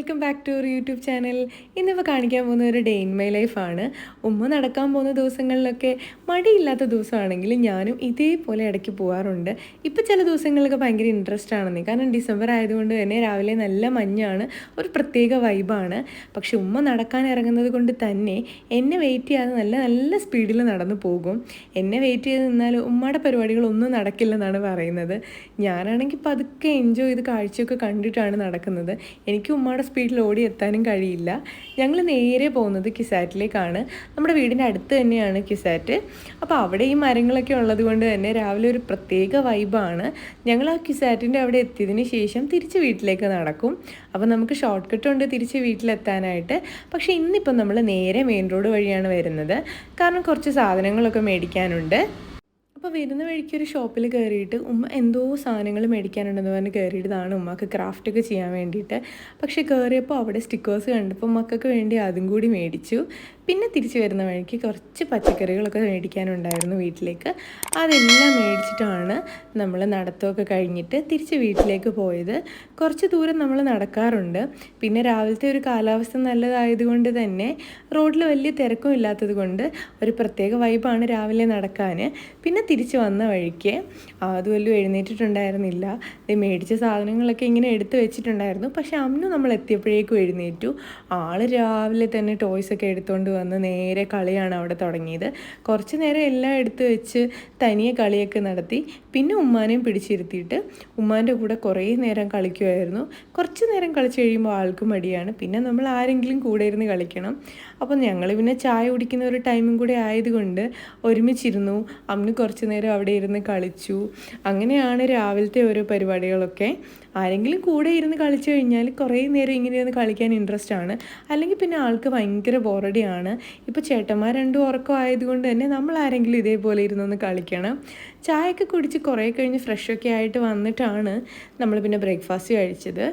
Welcome back to our YouTube channel. ഇന്നിപ്പോൾ കാണിക്കാൻ പോകുന്ന ഒരു ഡേ ഇൻ മൈ ലൈഫാണ്. ഉമ്മ നടക്കാൻ പോകുന്ന ദിവസങ്ങളിലൊക്കെ മടിയില്ലാത്ത ദിവസമാണെങ്കിൽ ഞാനും ഇതേപോലെ ഇടയ്ക്ക് പോകാറുണ്ട് ഇപ്പോൾ ചില ദിവസങ്ങളിലൊക്കെ ഭയങ്കര ഇൻട്രസ്റ്റ് ആണെന്ന്. കാരണം ഡിസംബർ ആയതുകൊണ്ട് തന്നെ രാവിലെ നല്ല മഞ്ഞാണ്. ഒരു പ്രത്യേക വൈബാണ് പക്ഷെ ഉമ്മ നടക്കാൻ ഇറങ്ങുന്നത് കൊണ്ട് തന്നെ എന്നെ വെയിറ്റ് ചെയ്യാതെ നല്ല നല്ല സ്പീഡിൽ നടന്നു പോകും. എന്നെ വെയിറ്റ് ചെയ്ത് നിന്നാൽ ഉമ്മയുടെ പരിപാടികളൊന്നും നടക്കില്ലെന്നാണ് പറയുന്നത്. ഞാനാണെങ്കിൽ പതുക്കെ എൻജോയ് ചെയ്ത് കാഴ്ചയൊക്കെ കണ്ടിട്ടാണ് നടക്കുന്നത്. എനിക്ക് ഉമ്മയുടെ സ്പീഡിൽ ഓടി എത്താനും കഴിയില്ല. ഞങ്ങൾ നേരെ പോകുന്നത് കിസാറ്റിലേക്കാണ്. നമ്മുടെ വീടിന്റെ അടുത്ത് തന്നെയാണ് കിസാറ്റ്. അപ്പോൾ അവിടെ ഈ മരങ്ങളൊക്കെ ഉള്ളത് കൊണ്ട് തന്നെ രാവിലെ ഒരു പ്രത്യേക വൈബാണ് ഞങ്ങൾ ആ കിസാറ്റിന്റെ അവിടെ എത്തിയതിന് ശേഷം തിരിച്ച് വീട്ടിലേക്ക് നടക്കും. അപ്പോൾ നമുക്ക് ഷോർട്ട് കട്ട് ഉണ്ട് തിരിച്ച് വീട്ടിലെത്താനായിട്ട്. പക്ഷേ ഇന്നിപ്പം നമ്മൾ നേരെ മെയിൻ റോഡ് വഴിയാണ് വരുന്നത്. കാരണം കുറച്ച് സാധനങ്ങളൊക്കെ മേടിക്കാനുണ്ട്. അപ്പോൾ വരുന്ന വഴിക്ക് ഒരു ഷോപ്പിൽ കയറിയിട്ട് ഉമ്മ എന്തോ സാധനങ്ങൾ മേടിക്കാനുണ്ടെന്ന് പറഞ്ഞ് കയറിയിട്ടതാണ് ഉമ്മക്ക് ക്രാഫ്റ്റൊക്കെ ചെയ്യാൻ വേണ്ടിയിട്ട്. പക്ഷേ കയറിയപ്പോൾ അവിടെ സ്റ്റിക്കേഴ്സ് കണ്ടപ്പോൾ മക്കൾക്ക് വേണ്ടി അതും കൂടി മേടിച്ചു. പിന്നെ തിരിച്ചു വരുന്ന വഴിക്ക് കുറച്ച് പച്ചക്കറികളൊക്കെ മേടിക്കാനുണ്ടായിരുന്നു വീട്ടിലേക്ക്. അതെല്ലാം മേടിച്ചിട്ടാണ് നമ്മൾ നടത്തമൊക്കെ കഴിഞ്ഞിട്ട് തിരിച്ച് വീട്ടിലേക്ക് പോയത്. കുറച്ച് ദൂരം നമ്മൾ നടക്കാറുണ്ട്. പിന്നെ രാവിലത്തെ ഒരു കാലാവസ്ഥ നല്ലതായതുകൊണ്ട് തന്നെ റോഡിൽ വലിയ തിരക്കും ഇല്ലാത്തത് കൊണ്ട് ഒരു പ്രത്യേക വൈബാണ് രാവിലെ നടക്കാൻ പിന്നെ തിരിച്ച് വന്ന വഴിക്ക് ആദ്യം വല്ലതും എഴുന്നേറ്റിട്ടുണ്ടായിരുന്നില്ല. ഇത് മേടിച്ച സാധനങ്ങളൊക്കെ ഇങ്ങനെ എടുത്തു വെച്ചിട്ടുണ്ടായിരുന്നു. പക്ഷേ അന്ന് നമ്മൾ എത്തിയപ്പോഴേക്കും എഴുന്നേറ്റു. ആൾ രാവിലെ തന്നെ ടോയ്സൊക്കെ എടുത്തുകൊണ്ട് വന്ന് നേരെ കളിയാണ് അവിടെ തുടങ്ങിയത്. കുറച്ച് നേരം എല്ലാം എടുത്തു വെച്ച് തനിയെ കളിയൊക്കെ നടത്തി. പിന്നെ ഉമ്മാനെയും പിടിച്ചിരുത്തിയിട്ട് ഉമ്മാന്റെ കൂടെ കുറേ നേരം കളിക്കുമായിരുന്നു കുറച്ച് നേരം കളിച്ച് കഴിയുമ്പോൾ ആൾക്ക് മടിയാണ്. പിന്നെ നമ്മൾ ആരെങ്കിലും കൂടെ ഇരുന്ന് കളിക്കണം. അപ്പോൾ ഞങ്ങൾ പിന്നെ ചായ കുടിക്കുന്ന ഒരു ടൈമും കൂടെ ആയതുകൊണ്ട് ഒരുമിച്ചിരുന്നു. അമ്മ കുറച്ച് നേരം അവിടെ ഇരുന്ന് കളിച്ചു. അങ്ങനെയാണ് രാവിലത്തെ ഓരോ പരിപാടികളൊക്കെ. ആരെങ്കിലും കൂടെ ഇരുന്ന് കളിച്ചു കഴിഞ്ഞാൽ കുറേ നേരം ഇങ്ങനെ ഇരുന്ന് കളിക്കാൻ ഇൻട്രസ്റ്റ് ആണ്. അല്ലെങ്കിൽ പിന്നെ ആൾക്ക് ഭയങ്കര ബോറടിയാണ് ഇപ്പോൾ ചേട്ടന്മാർ രണ്ടും ഉറക്കം ആയതുകൊണ്ട് തന്നെ നമ്മൾ ആരെങ്കിലും ഇതേപോലെ ഇരുന്നൊന്ന് കളിക്കണം. ചായയൊക്കെ കുടിച്ച് കുറേ കഴിഞ്ഞ് ഫ്രഷൊക്കെ ആയിട്ട് വന്നിട്ടാണ് നമ്മൾ പിന്നെ ബ്രേക്ക്ഫാസ്റ്റ് കഴിച്ചത്.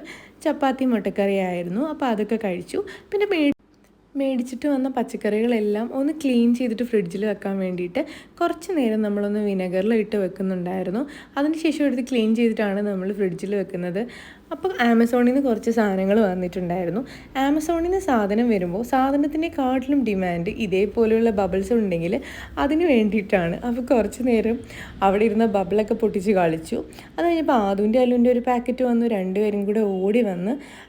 ചപ്പാത്തി മുട്ടക്കറി ആയിരുന്നു. അപ്പോൾ അതൊക്കെ കഴിച്ചു. പിന്നെ മേടിച്ചിട്ട് വന്ന പച്ചക്കറികളെല്ലാം ഒന്ന് ക്ലീൻ ചെയ്തിട്ട് ഫ്രിഡ്ജിൽ വെക്കാൻ വേണ്ടിയിട്ട് കുറച്ച് നേരം നമ്മളൊന്ന് വിനെഗറിൽ ഇട്ട് വെക്കുന്നുണ്ടായിരുന്നു. അതിനുശേഷം എടുത്ത് ക്ലീൻ ചെയ്തിട്ടാണ് നമ്മൾ ഫ്രിഡ്ജിൽ വെക്കുന്നത്. അപ്പം ആമസോണിൽ നിന്ന് കുറച്ച് സാധനങ്ങൾ വന്നിട്ടുണ്ടായിരുന്നു. ആമസോണിൽ നിന്ന് സാധനം വരുമ്പോൾ സാധനത്തിനെക്കാട്ടിലും ഡിമാൻഡ് ഇതേപോലെയുള്ള ബബിൾസ് ഉണ്ടെങ്കിൽ അതിന് വേണ്ടിയിട്ടാണ്. അപ്പോൾ കുറച്ച് നേരം അവിടെ ഇരുന്ന ബബിളൊക്കെ പൊട്ടിച്ച് കളിച്ചു. അത് കഴിഞ്ഞപ്പോൾ ആദുവിന്റെ അല്ലുവിന്റെ ഒരു പാക്കറ്റ് വന്നു. രണ്ടുപേരും കൂടെ ഓടി വന്ന്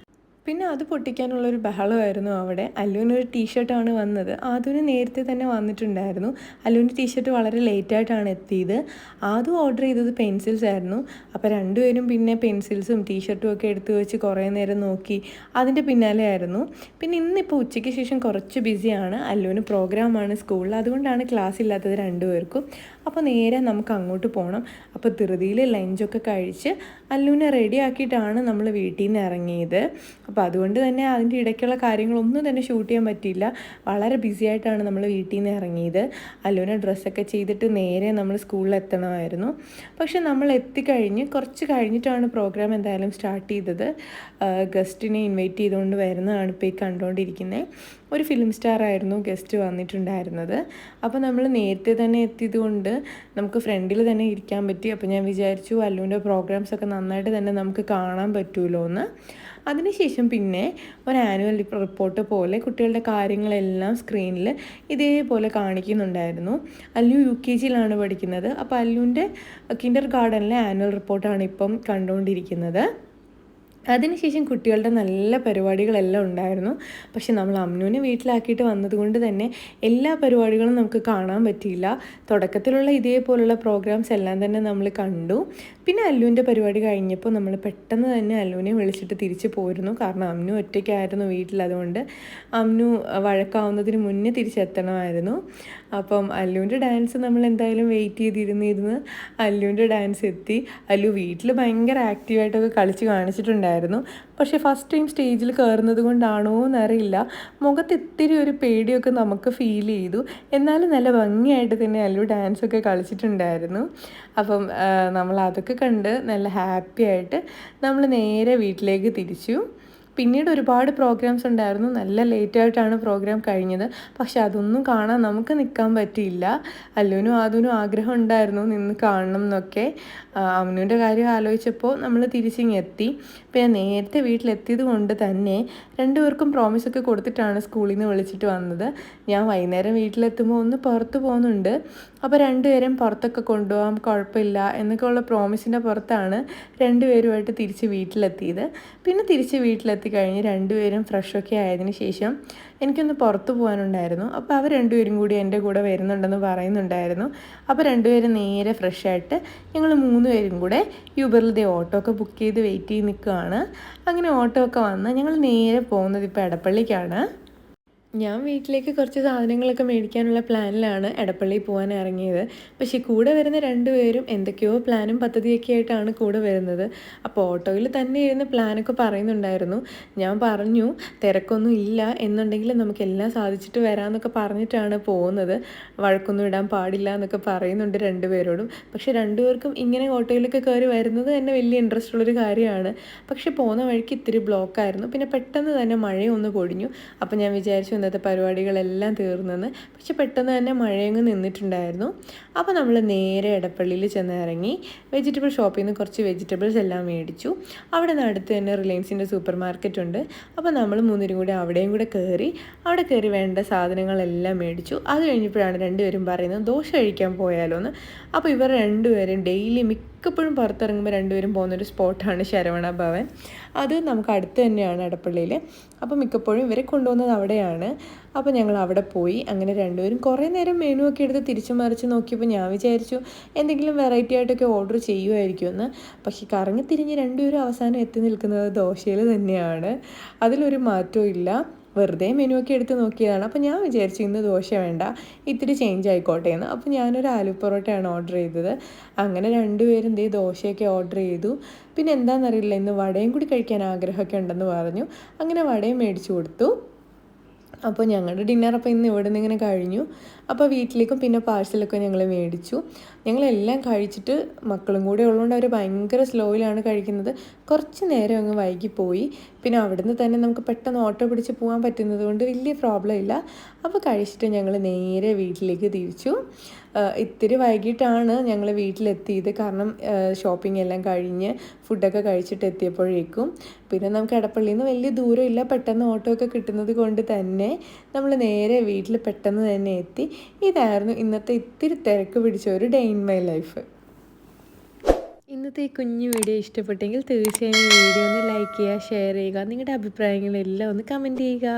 പിന്നെ അത് പൊട്ടിക്കാനുള്ളൊരു ബഹളമായിരുന്നു അവിടെ. അല്ലുവിനൊരു ടീഷർട്ടാണ് വന്നത്. ആദുവിന് നേരത്തെ തന്നെ വന്നിട്ടുണ്ടായിരുന്നു. അല്ലുവിന്റെ ടീഷർട്ട് വളരെ ലേറ്റായിട്ടാണ് എത്തിയത്. ആദ്യം ഓർഡർ ചെയ്തത് പെൻസിൽസ് ആയിരുന്നു. അപ്പോൾ രണ്ടുപേരും പിന്നെ പെൻസിൽസും ടീഷർട്ടും ഒക്കെ എടുത്തു വെച്ച് കുറേ നേരം നോക്കി. അതിന്റെ പിന്നാലെ ആയിരുന്നു. പിന്നെ ഇന്നിപ്പോൾ ഉച്ചയ്ക്ക് ശേഷം കുറച്ച് ബിസിയാണ്. അല്ലുവിന് പ്രോഗ്രാമാണ് സ്കൂളിൽ. അതുകൊണ്ടാണ് ക്ലാസ് ഇല്ലാത്തത് രണ്ടുപേർക്കും. അപ്പോൾ നേരെ നമുക്ക് അങ്ങോട്ട് പോകണം. അപ്പോൾ ധൃതിയിൽ ലഞ്ചൊക്കെ കഴിച്ച് അല്ലുവിനെ റെഡി ആക്കിയിട്ടാണ് നമ്മൾ വീട്ടിൽ നിന്ന് ഇറങ്ങിയത് അപ്പോൾ അതുകൊണ്ട് തന്നെ അതിന്റെ ഇടയ്ക്കുള്ള കാര്യങ്ങളൊന്നും തന്നെ ഷൂട്ട് ചെയ്യാൻ പറ്റിയില്ല. വളരെ ബിസി ആയിട്ടാണ് നമ്മൾ വീട്ടിൽ നിന്ന് ഇറങ്ങിയത് അല്ലുവിനെ ഡ്രസ്സൊക്കെ ചെയ്തിട്ട് നേരെ നമ്മൾ സ്കൂളിൽ എത്തണമായിരുന്നു. പക്ഷെ നമ്മൾ എത്തിക്കഴിഞ്ഞ് കുറച്ച് കഴിഞ്ഞിട്ടാണ് പ്രോഗ്രാം എന്തായാലും സ്റ്റാർട്ട് ചെയ്തത്. ഗസ്റ്റിനെ ഇൻവൈറ്റ് ചെയ്തുകൊണ്ട് വരുന്നതാണ് ഇപ്പോൾ ഈ കണ്ടുകൊണ്ടിരിക്കുന്നത് ഒരു ഫിലിം സ്റ്റാർ ആയിരുന്നു ഗസ്റ്റ് വന്നിട്ടുണ്ടായിരുന്നത്. അപ്പോൾ നമ്മൾ നേരത്തെ തന്നെ എത്തിയത് കൊണ്ട് നമുക്ക് ഫ്രണ്ടിൽ തന്നെ ഇരിക്കാൻ പറ്റി. അപ്പോൾ ഞാൻ വിചാരിച്ചു അല്ലുവിന്റെ പ്രോഗ്രാംസ് ഒക്കെ നന്നായിട്ട് തന്നെ നമുക്ക് കാണാൻ പറ്റുമല്ലോ എന്ന് അതിനുശേഷം പിന്നെ ഒരു ആനുവൽ റിപ്പോർട്ട് പോലെ കുട്ടികളുടെ കാര്യങ്ങളെല്ലാം സ്ക്രീനിൽ ഇതേപോലെ കാണിക്കുന്നുണ്ടായിരുന്നു. അല്ലു യു കെ ജിയിലാണ് പഠിക്കുന്നത്. അപ്പോൾ അല്ലുവിന്റെ കിൻഡർ ഗാർഡനിലെ ആനുവൽ റിപ്പോർട്ടാണ് ഇപ്പം കണ്ടുകൊണ്ടിരിക്കുന്നത്. അതിനുശേഷം കുട്ടികളുടെ നല്ല പരിപാടികളെല്ലാം ഉണ്ടായിരുന്നു. പക്ഷെ നമ്മൾ അമ്നുവിനെ വീട്ടിലാക്കിയിട്ട് വന്നതുകൊണ്ട് തന്നെ എല്ലാ പരിപാടികളും നമുക്ക് കാണാൻ പറ്റിയില്ല. തുടക്കത്തിലുള്ള ഇതേപോലുള്ള പ്രോഗ്രാംസ് എല്ലാം തന്നെ നമ്മൾ കണ്ടു. പിന്നെ അല്ലുവിന്റെ പരിപാടി കഴിഞ്ഞപ്പോൾ നമ്മൾ പെട്ടെന്ന് തന്നെ അല്ലുവിനെ വിളിച്ചിട്ട് തിരിച്ചു പോയിരുന്നു കാരണം അമ്നു ഒറ്റയ്ക്കായിരുന്നു വീട്ടിൽ അതുകൊണ്ട് അമ്നു വഴക്കാവുന്നതിന് മുന്നേ തിരിച്ചെത്തണമായിരുന്നു. അപ്പം അല്ലുവിന്റെ ഡാൻസ് നമ്മൾ എന്തായാലും വെയിറ്റ് ചെയ്തിരുന്നിരുന്ന് അല്ലുവിന്റെ ഡാൻസ് എത്തി. അല്ലു വീട്ടിൽ ഭയങ്കര ആക്റ്റീവായിട്ടൊക്കെ കളിച്ച് കാണിച്ചിട്ടുണ്ടായിരുന്നു. പക്ഷേ ഫസ്റ്റ് ടൈം സ്റ്റേജിൽ കയറുന്നത് കൊണ്ടാണോ എന്നറിയില്ല. മുഖത്ത് ഇത്തിരി ഒരു പേടിയൊക്കെ നമുക്ക് ഫീൽ ചെയ്തു. എന്നാലും നല്ല ഭംഗിയായിട്ട് തന്നെ അല്ലു ഡാൻസൊക്കെ കളിച്ചിട്ടുണ്ടായിരുന്നു. അപ്പം നമ്മൾ അതൊക്കെ കണ്ട് നല്ല ഹാപ്പി ആയിട്ട് നമ്മൾ നേരെ വീട്ടിലേക്ക് തിരിച്ചു. പിന്നീട് ഒരുപാട് പ്രോഗ്രാംസ് ഉണ്ടായിരുന്നു. നല്ല ലേറ്റായിട്ടാണ് പ്രോഗ്രാം കഴിഞ്ഞത്. പക്ഷെ അതൊന്നും കാണാൻ നമുക്ക് നിൽക്കാൻ പറ്റിയില്ല. അല്ലുവിനും ആദുവിനും ആഗ്രഹം ഉണ്ടായിരുന്നു നിന്ന് കാണണം എന്നൊക്കെ. അവനുവിന്റെ കാര്യം ആലോചിച്ചപ്പോൾ നമ്മൾ തിരിച്ചിങ്ങെത്തി. പിന്നെ നേരത്തെ വീട്ടിലെത്തിയത് കൊണ്ട് തന്നെ രണ്ടുപേർക്കും പ്രോമിസൊക്കെ കൊടുത്തിട്ടാണ് സ്കൂളിൽ നിന്ന് വിളിച്ചിട്ട് വന്നത്. ഞാൻ വൈകുന്നേരം വീട്ടിലെത്തുമ്പോൾ ഒന്ന് പുറത്ത് പോകുന്നുണ്ട്. അപ്പോൾ രണ്ടുപേരും പുറത്തൊക്കെ കൊണ്ടുപോകാം കുഴപ്പമില്ല എന്നൊക്കെയുള്ള പ്രോമിസിന്റെ പുറത്താണ് രണ്ടുപേരുമായിട്ട് തിരിച്ച് വീട്ടിലെത്തിയത്. പിന്നെ തിരിച്ച് വീട്ടിലെത്തി കഴിഞ്ഞ് രണ്ടുപേരും ഫ്രഷൊക്കെ ആയതിനു ശേഷം എനിക്കൊന്ന് പുറത്തു പോകാനുണ്ടായിരുന്നു. അപ്പോൾ അവർ രണ്ടുപേരും കൂടി എന്റെ കൂടെ വരുന്നുണ്ടെന്ന് പറയുന്നുണ്ടായിരുന്നു. അപ്പോൾ രണ്ടുപേരും നേരെ ഫ്രഷായിട്ട് ഞങ്ങൾ മൂന്ന് പേരും കൂടെ യൂബറിലത്തെ ഓട്ടോ ഒക്കെ ബുക്ക് ചെയ്ത് വെയിറ്റ് ചെയ്ത് നിൽക്കുകയാണ് അങ്ങനെ ഓട്ടോ ഒക്കെ വന്ന് ഞങ്ങൾ നേരെ പോകുന്നത് ഇപ്പോൾ എടപ്പള്ളിക്കാണ്. ഞാൻ വീട്ടിലേക്ക് കുറച്ച് സാധനങ്ങളൊക്കെ മേടിക്കാനുള്ള പ്ലാനിലാണ് എടപ്പള്ളി പോകാൻ ഇറങ്ങിയത്. പക്ഷേ കൂടെ വരുന്ന രണ്ടുപേരും എന്തൊക്കെയോ പ്ലാനും പദ്ധതിയൊക്കെ ആയിട്ടാണ് കൂടെ വരുന്നത്. അപ്പോൾ ഓട്ടോയിൽ തന്നെ ഇരുന്ന് പ്ലാനൊക്കെ പറയുന്നുണ്ടായിരുന്നു. ഞാൻ പറഞ്ഞു തിരക്കൊന്നും ഇല്ല. എന്നുണ്ടെങ്കിൽ നമുക്ക് എല്ലാം സാധിച്ചിട്ട് വരാമെന്നൊക്കെ പറഞ്ഞിട്ടാണ് പോകുന്നത്. വഴക്കൊന്നും ഇടാൻ പാടില്ല എന്നൊക്കെ പറയുന്നുണ്ട് രണ്ടുപേരോടും. പക്ഷേ രണ്ടുപേർക്കും ഇങ്ങനെ ഓട്ടോയിലൊക്കെ കയറി വരുന്നത് തന്നെ വലിയ ഇൻട്രസ്റ്റ് ഉള്ളൊരു കാര്യമാണ്. പക്ഷേ പോകുന്ന വഴിക്ക് ഇത്തിരി ബ്ലോക്കായിരുന്നു പിന്നെ പെട്ടെന്ന് തന്നെ മഴയൊന്ന് പൊടിഞ്ഞു. അപ്പോൾ ഞാൻ വിചാരിച്ചു ഇന്നത്തെ പരിപാടികളെല്ലാം തീർന്നെന്ന്. പക്ഷെ പെട്ടെന്ന് തന്നെ മഴയങ്ങ് നിന്നിട്ടുണ്ടായിരുന്നു. അപ്പോൾ നമ്മൾ നേരെ ഇടപ്പള്ളിയിൽ ചെന്ന് ഇറങ്ങി വെജിറ്റബിൾ ഷോപ്പിൽ നിന്ന് കുറച്ച് വെജിറ്റബിൾസ് എല്ലാം മേടിച്ചു. അവിടെ നിന്ന് അടുത്ത് തന്നെ റിലയൻസിന്റെ സൂപ്പർ മാർക്കറ്റ് ഉണ്ട്. അപ്പോൾ നമ്മൾ മൂന്നിനും കൂടി അവിടെയും കൂടെ കയറി അവിടെ കയറി വേണ്ട സാധനങ്ങളെല്ലാം മേടിച്ചു. അത് കഴിഞ്ഞപ്പോഴാണ് രണ്ടുപേരും പറയുന്നത് ദോശ കഴിക്കാൻ പോയാലോ എന്ന് അപ്പോൾ ഇവർ രണ്ടുപേരും ഡെയിലി മിക്കപ്പോഴും പുറത്തിറങ്ങുമ്പോൾ രണ്ടുപേരും പോകുന്നൊരു സ്പോട്ടാണ് ശരവണ ഭവൻ. അത് നമുക്ക് അടുത്ത് തന്നെയാണ് എടപ്പള്ളിയിൽ അപ്പോൾ മിക്കപ്പോഴും ഇവരെ കൊണ്ടുപോകുന്നത് അവിടെയാണ്. അപ്പോൾ ഞങ്ങൾ അവിടെ പോയി. അങ്ങനെ രണ്ടുപേരും കുറേ നേരം മെനു ഒക്കെ എടുത്ത് തിരിച്ചു മറിച്ച് നോക്കിയപ്പോൾ ഞാൻ വിചാരിച്ചു എന്തെങ്കിലും വെറൈറ്റി ആയിട്ടൊക്കെ ഓർഡർ ചെയ്യുമായിരിക്കുമെന്ന് പക്ഷേ കറങ്ങി തിരിഞ്ഞ് രണ്ടുപേരും അവസാനം എത്തി നിൽക്കുന്നത് ദോശയിൽ തന്നെയാണ്. അതിലൊരു മാറ്റവും ഇല്ല. വെറുതെ മെനു ഒക്കെ എടുത്ത് നോക്കിയതാണ്. അപ്പോൾ ഞാൻ വിചാരിച്ചു ഇന്ന് ദോശ വേണ്ട ഇത്തിരി ചേഞ്ച് ആയിക്കോട്ടെ എന്ന്. അപ്പോൾ ഞാനൊരു ആലു പൊറോട്ടയാണ് ഓർഡർ ചെയ്തത്. അങ്ങനെ രണ്ടുപേരും ദേ ദോശയൊക്കെ ഓർഡർ ചെയ്തു. പിന്നെ എന്താണെന്നറിയില്ല ഇന്ന് വടയും കൂടി കഴിക്കാൻ ആഗ്രഹമൊക്കെ ഉണ്ടെന്ന് പറഞ്ഞു. അങ്ങനെ വടയും മേടിച്ചു കൊടുത്തു. അപ്പോൾ ഞങ്ങളുടെ ഡിന്നർ അപ്പോൾ ഇന്ന് ഇവിടെ നിന്ന് ഇങ്ങനെ കഴിഞ്ഞു. അപ്പോൾ വീട്ടിലേക്കും പിന്നെ പാഴ്സലൊക്കെ ഞങ്ങൾ മേടിച്ചു. ഞങ്ങളെല്ലാം കഴിച്ചിട്ട് മക്കളും കൂടെ ഉള്ളതുകൊണ്ട് അവർ ഭയങ്കര സ്ലോയിലാണ് കഴിക്കുന്നത്. കുറച്ച് നേരം അങ്ങ് വൈകിപ്പോയി. പിന്നെ അവിടുന്ന് തന്നെ നമുക്ക് പെട്ടെന്ന് ഓട്ടോ പിടിച്ച് പോകാൻ പറ്റുന്നത് കൊണ്ട് വലിയ പ്രോബ്ലം ഇല്ല. അപ്പോൾ കഴിച്ചിട്ട് ഞങ്ങൾ നേരെ വീട്ടിലേക്ക് തിരിച്ചു. ഇത്തിരി വൈകിട്ടാണ് ഞങ്ങൾ വീട്ടിലെത്തിയത്. കാരണം ഷോപ്പിംഗ് എല്ലാം കഴിഞ്ഞ് ഫുഡൊക്കെ കഴിച്ചിട്ട് എത്തിയപ്പോഴേക്കും. പിന്നെ നമുക്ക് എടപ്പള്ളിയിൽ നിന്ന് വലിയ ദൂരമില്ല. പെട്ടെന്ന് ഓട്ടോ ഒക്കെ കിട്ടുന്നത് കൊണ്ട് തന്നെ. നമ്മൾ നേരെ വീട്ടിൽ പെട്ടെന്ന് തന്നെ എത്തി. ഇതായിരുന്നു ഇന്നത്തെ ഇത്തിരി തിരക്ക് പിടിച്ച ഒരു ഡേ ഇൻ മൈ ലൈഫ് ഇന്നത്തെ ഈ കുഞ്ഞു വീഡിയോ ഇഷ്ടപ്പെട്ടെങ്കിൽ തീർച്ചയായും വീഡിയോ ഒന്ന് ലൈക്ക് ചെയ്യുക ഷെയർ ചെയ്യുക നിങ്ങളുടെ അഭിപ്രായങ്ങളെല്ലാം ഒന്ന് കമന്റ് ചെയ്യുക.